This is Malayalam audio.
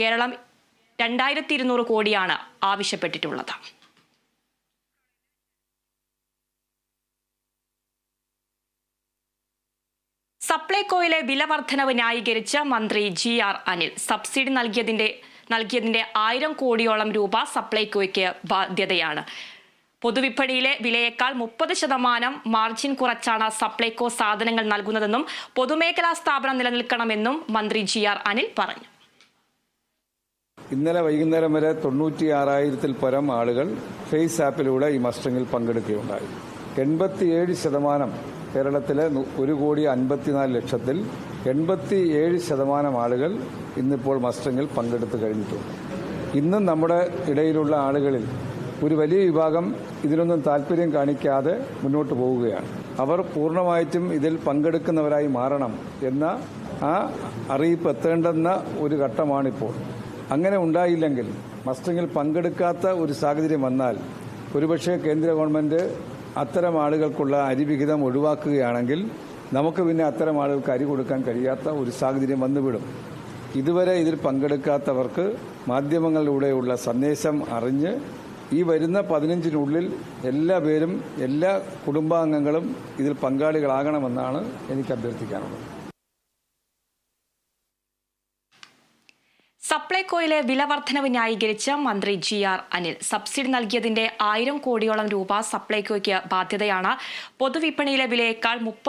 കേരളം രണ്ടായിരത്തി ഇരുന്നൂറ് കോടിയാണ് ആവശ്യപ്പെട്ടിട്ടുള്ളത്. സപ്ലൈകോയിലെ വില വർധനവ് ന്യായീകരിച്ച് മന്ത്രി ജി ആർ അനിൽ സബ്സിഡി നൽകിയതിന്റെ നൽകിയതിന്റെ ആയിരം കോടിയോളം രൂപ സപ്ലൈകോയ്ക്ക് ബാധ്യതയാണ്. പൊതുവിപണിയിലെ വിലയേക്കാൾ മുപ്പത് ശതമാനം മാർജിൻ കുറച്ചാണ് സപ്ലൈകോ സാധനങ്ങൾ നൽകുന്നതെന്നും പൊതുമേഖലാ സ്ഥാപനം നിലനിൽക്കണമെന്നും മന്ത്രി ജി ആർ അനിൽ പറഞ്ഞു. ഇന്നലെ വൈകുന്നേരം വരെ തൊണ്ണൂറ്റി ആറായിരത്തിൽ പരം ആളുകൾ ഫേസ് ആപ്പിലൂടെ ഈ മസ്റ്ററിംഗിൽ പങ്കെടുക്കുകയുണ്ടായി. എൺപത്തിയേഴ് ശതമാനം കേരളത്തിലെ ഒരു കോടി അൻപത്തിനാല് ലക്ഷത്തിൽ എൺപത്തിയേഴ് ശതമാനം ആളുകൾ ഇന്നിപ്പോൾ മസ്റ്ററിംഗിൽ പങ്കെടുത്തു കഴിഞ്ഞിട്ടുണ്ട്. ഇന്നും നമ്മുടെ ഇടയിലുള്ള ആളുകളിൽ ഒരു വലിയ വിഭാഗം ഇതിനൊന്നും താല്പര്യം കാണിക്കാതെ മുന്നോട്ട് പോവുകയാണ്. അവർ പൂർണമായിട്ടും ഇതിൽ പങ്കെടുക്കുന്നവരായി മാറണം എന്ന ആ അറിയിപ്പ് എത്തേണ്ടെന്ന ഒരു ഘട്ടമാണിപ്പോൾ. അങ്ങനെ ഉണ്ടായില്ലെങ്കിൽ മസ്റ്ററിംഗിൽ പങ്കെടുക്കാത്ത ഒരു സാഹചര്യം വന്നാൽ ഒരുപക്ഷെ കേന്ദ്ര ഗവൺമെന്റ് അത്തരം ആളുകൾക്കുള്ള അരിവിഹിതം ഒഴിവാക്കുകയാണെങ്കിൽ നമുക്ക് പിന്നെ അത്തരം ആളുകൾക്ക് അരി കൊടുക്കാൻ കഴിയാത്ത ഒരു സാഹചര്യം വന്നുവിടും. ഇതുവരെ ഇതിൽ പങ്കെടുക്കാത്തവർക്ക് മാധ്യമങ്ങളിലൂടെയുള്ള സന്ദേശം അറിഞ്ഞ് ഈ വരുന്ന പതിനഞ്ചിനുള്ളിൽ എല്ലാ പേരും എല്ലാ കുടുംബാംഗങ്ങളും ഇതിൽ പങ്കാളികളാകണമെന്നാണ് എനിക്ക് അഭ്യർത്ഥിക്കാനുള്ളത്. സപ്ലൈകോയിലെ വില വർധനവ് ന്യായീകരിച്ച് മന്ത്രി ജി ആർ അനിൽ. സബ്സിഡി നൽകിയതിന്റെ ആയിരം കോടിയോളം രൂപ സപ്ലൈകോയ്ക്ക് ബാധ്യതയാണ്. പൊതുവിപണിയിലെ വിലയേക്കാൾ മുപ്പത്